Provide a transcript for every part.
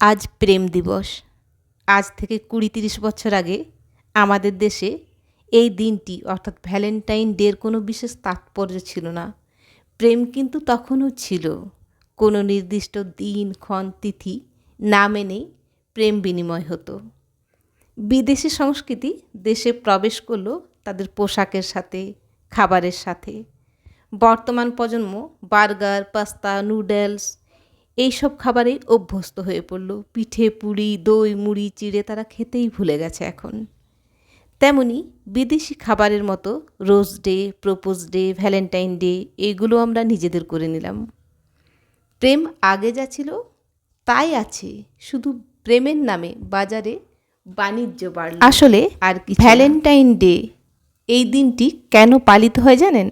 আজ প্রেম দিবস। আজ থেকে কুড়ি তিরিশ বছর আগে আমাদের দেশে এই দিনটি, অর্থাৎ ভ্যালেন্টাইন ডের কোনো বিশেষ তাৎপর্য ছিল না। প্রেম কিন্তু তখনও ছিল। কোনো নির্দিষ্ট দিন, ক্ষণ, তিথি না মেনেই প্রেম বিনিময় হতো। বিদেশি সংস্কৃতি দেশে প্রবেশ করল তাদের পোশাকের সাথে, খাবারের সাথে। বর্তমান প্রজন্ম বার্গার, পাস্তা, নুডলস এইসব খাবারে অভ্যস্ত হয়ে পড়ল। পিঠে পুরি দই মুড়ি চিড়ে তারা খেতেই ভুলে গেছে এখন। তেমনি বিদেশি খাবারের মতো rose day propose day Valentine day এইগুলো আমরা নিজেদের করে নিলাম। প্রেম আগে যা ছিল তাই আছে। শুধু প্রেমের নামে বাজারে বাণিজ্য বাড়ল। আসলে আর কি ভ্যালেন্টাইন ডে এই দিনটি কেন পালিত হয় জানেন?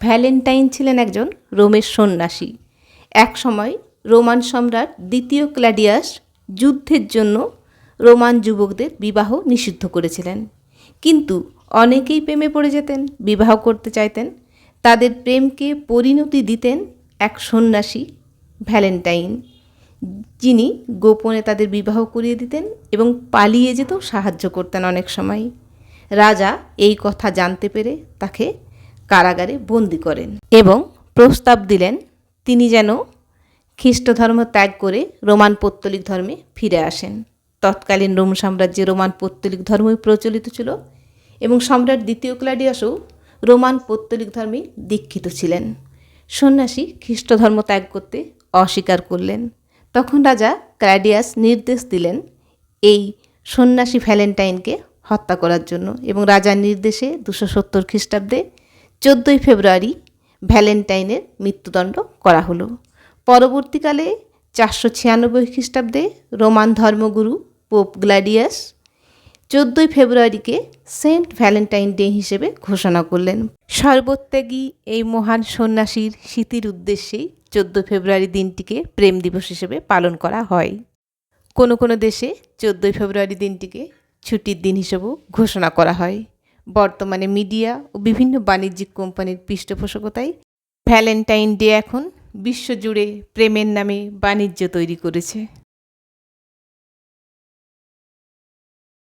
ভ্যালেন্টাইন ছিলেন একজন রোমের সন্ন্যাসী। এক সময় রোমান সম্রাট দ্বিতীয় ক্ল্যাডিয়াস যুদ্ধের জন্য রোমান যুবকদের বিবাহ নিষিদ্ধ করেছিলেন। কিন্তু অনেকেই প্রেমে পড়ে যেতেন, বিবাহ করতে চাইতেন। তাদের প্রেমকে পরিণতি দিতেন এক সন্ন্যাসী, ভ্যালেন্টাইন, যিনি গোপনে তাদের বিবাহ করিয়ে দিতেন এবং পালিয়ে যেতেও সাহায্য করতেন অনেক সময়। রাজা এই কথা জানতে পেরে তাকে কারাগারে বন্দি করেন এবং প্রস্তাব দিলেন, তিনি যেন খ্রিস্ট ধর্ম ত্যাগ করে রোমান পৌত্তলিক ধর্মে ফিরে আসেন। তৎকালীন রোম সাম্রাজ্যে রোমান পৌত্তলিক ধর্মই প্রচলিত ছিল এবং সম্রাট দ্বিতীয় ক্লাডিয়াসও রোমান পৌত্তলিক ধর্মে দীক্ষিত ছিলেন। সন্ন্যাসী খ্রিস্ট ধর্ম ত্যাগ করতে অস্বীকার করলেন। তখন রাজা ক্ল্যাডিয়াস নির্দেশ দিলেন এই সন্ন্যাসী ভ্যালেন্টাইনকে হত্যা করার জন্য এবং রাজার নির্দেশে দুশো সত্তর খ্রিস্টাব্দে চোদ্দোই ফেব্রুয়ারি ভ্যালেন্টাইনের মৃত্যুদণ্ড করা হলো। পরবর্তীকালে চারশো ছিয়ানব্বই খ্রিস্টাব্দে রোমান ধর্মগুরু পোপ গ্ল্যাডিয়াস চোদ্দোই ফেব্রুয়ারিকে সেন্ট ভ্যালেন্টাইন ডে হিসেবে ঘোষণা করলেন। সর্বত্যাগী এই মহান সন্ন্যাসীর স্মৃতির উদ্দেশ্যেই চোদ্দ ফেব্রুয়ারি দিনটিকে প্রেম দিবস হিসেবে পালন করা হয়। কোনো কোনো দেশে চোদ্দোই ফেব্রুয়ারি দিনটিকে ছুটির দিন হিসেবেও ঘোষণা করা হয়। বর্তমানে মিডিয়া ও বিভিন্ন বাণিজ্যিক কোম্পানির পৃষ্ঠপোষকতায় ভ্যালেন্টাইন ডে এখন বিশ্বজুড়ে প্রেমের নামে বাণিজ্য তৈরি করেছে।